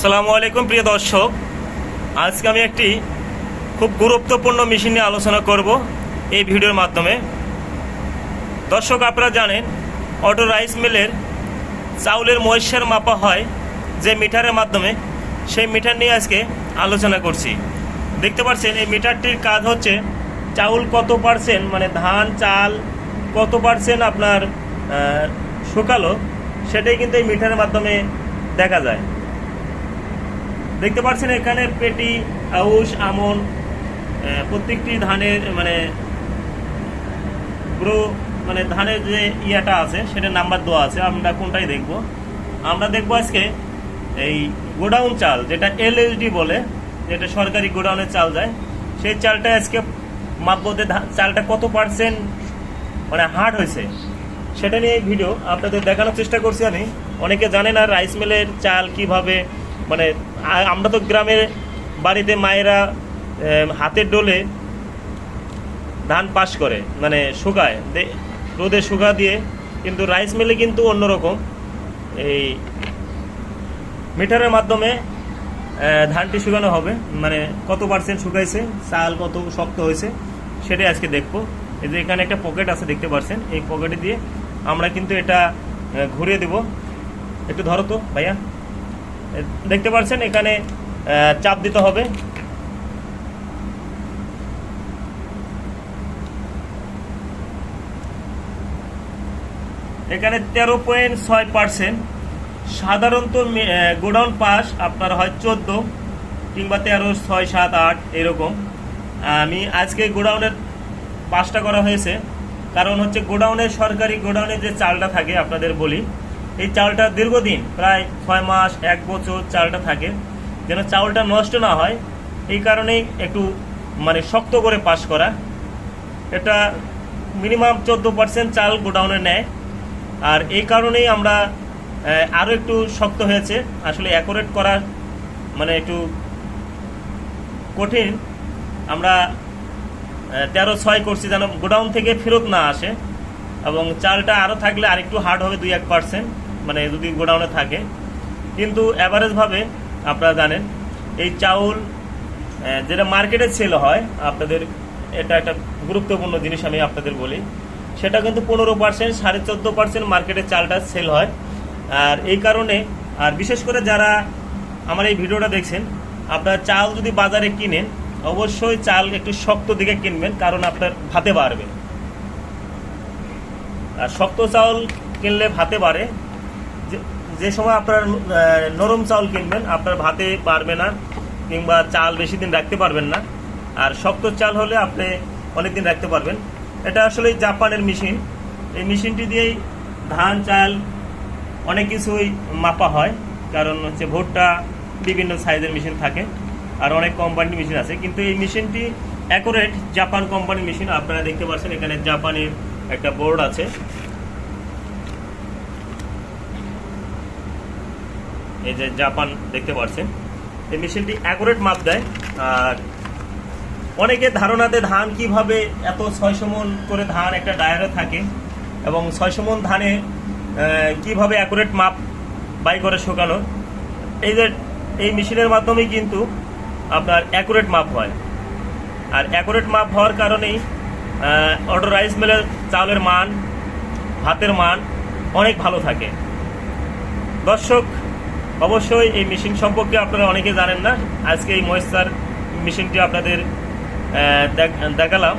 আসসালামু আলাইকুম, প্রিয় দর্শক। আজকে আমি একটি খুব গুরুত্বপূর্ণ মেশিন নিয়ে আলোচনা করব এই ভিডিওর মাধ্যমে। দর্শক, আপনারা জানেন অটো রাইস মিলের চাউলের মহিষার মাপা হয় যে মিটারের মাধ্যমে। সেই মিটার নিয়ে আজকে আলোচনা করছি। দেখতে পাচ্ছেন, এই মিটারটির কাজ হচ্ছে চাউল কত পার্সেন্ট মানে ধান, চাল কত পার্সেন্ট আপনার শুকালো, সেটাই কিন্তু এই মিটারের মাধ্যমে দেখা যায়। দেখতে পাচ্ছেন এখানে পেটি, আউশ, আমন প্রত্যেকটি ধানের মানে পুরো মানে ধানের যে ইয়াটা আছে সেটা নাম্বার দেওয়া আছে, আমরা কোনটাই দেখব। আমরা দেখব আজকে এই গোডাউন চাল, যেটা এলএসডি বলে, যেটা সরকারি গোডাউনের চাল যায়, সেই চালটা আজকে মাপবতে চালটা কত পার্সেন্ট মানে হার্ড হয়েছে, সেটা নিয়ে এই ভিডিও আপনাদের দেখানোর চেষ্টা করছি আমি। অনেকে জানে না রাইস মিলের চাল কীভাবে মানে আমরা তো গ্রামের বাড়িতে মায়েরা হাতের ডোলে ধান পাশ করে মানে শুকায় রোদে শুকা দিয়ে, কিন্তু রাইস মিলে কিন্তু অন্যরকম। এই মিটারের মাধ্যমে ধানটি শুকানো হবে মানে কত পার্সেন্ট শুকাইছে, চাল কত শক্ত হয়েছে, সেটাই আজকে দেখব। এই যে এখানে একটা পকেট আছে, দেখতে পাচ্ছেন এই পকেটে দিয়ে আমরা কিন্তু এটা ঘুরিয়ে দেব। একটু ধরো তো, ভাইয়া। দেখতে পাচ্ছেন, এখানে চাপ দিতে হবে। এখানে তেরো পয়েন্ট ছয় পার্সেন্ট। সাধারণত গোডাউন পাস আপনার হয় চোদ্দ, কিংবা তেরো, ছয়, সাত, আট, এরকম। আমি আজকে গোডাউনের পাসটা করা হয়েছে। কারণ হচ্ছে গোডাউনের সরকারি গোডাউনে যে চালটা থাকে, আপনাদের বলি এই চালটা দীর্ঘদিন, প্রায় ছয় মাস, এক বছর চালটা থাকে। যেন চাউলটা নষ্ট না হয়, এই কারণেই একটু মানে শক্ত করে পাস করা। এটা মিনিমাম চোদ্দ পার্সেন্ট চাল গোডাউনে নেয়। আর এই কারণেই আমরা আরও একটু শক্ত হয়েছে। আসলে অ্যাকোরেট করা মানে একটু কঠিন। আমরা তেরো ছয় করছি যেন গোডাউন থেকে ফেরত না আসে। এবং চালটা আরও থাকলে আরেকটু হার্ড হবে দুই এক পার্সেন্ট মানে যদি গোডাউনে থাকে। কিন্তু অ্যাভারেজভাবে আপনারা জানেন, এই চাউল যেটা মার্কেটে সেল হয়, আপনাদের এটা একটা গুরুত্বপূর্ণ জিনিস আমি আপনাদের বলি। সেটা কিন্তু পনেরো পার্সেন্ট সাড়ে চোদ্দ পার্সেন্ট মার্কেটে চালটা সেল হয়। আর এই কারণে, আর বিশেষ করে যারা আমার এই ভিডিওটা দেখছেন, আপনার চাল যদি বাজারে কিনেন, অবশ্যই চাল একটু শক্ত দিকে কিনবেন, কারণ আপনার ভাতে বাড়বে। আর শক্ত চাউল কিনলে ভাতে বাড়ে। যে- সময় আপনার নরম চাউল কিনবেন, আপনার ভাতে পারবে না, কিংবা চাল বেশি দিন রাখতে পারবেন না। আর শক্ত চাল হলে আপনি অনেক দিন রাখতে পারবেন। এটা আসলে জাপানের মেশিন। এই মেশিনটি দিয়েই ধান, চাল অনেক কিছুই মাপা হয়, কারণ হচ্ছে ভুট্টা বিভিন্ন সাইজের মেশিন থাকে, আর অনেক কোম্পানির মেশিন আছে। কিন্তু এই মেশিনটি অ্যাকুরেট জাপান কোম্পানির মেশিন আপনারা দেখতে পাচ্ছেন, এখানে জাপানের একটা বোর্ড আছে। এই যে জাপান দেখতে পাচ্ছেন। এই মেশিনটি অ্যাকুরেট মাপ দেয়। আর অনেকের ধারণাতে ধান কীভাবে এত ছয়শো মন করে ধান একটা ডায়ারে থাকে এবং ছয়শো মন ধানে কীভাবে অ্যাকুরেট মাপ বাই করে শুকানো। এই যে, এই মেশিনের মাধ্যমেই কিন্তু আপনার অ্যাকুরেট মাপ হয়। আর অ্যাকুরেট মাপ হওয়ার কারণেই অটো রাইস মিলের চাউলের মান, ভাতের মান অনেক ভালো থাকে। দর্শক, অবশ্যই এই মেশিন সম্পর্কে আপনারা অনেকে জানেন না। আজকে এই ময়েস্টার মেশিনটি আপনাদের দেখ- দেখালাম।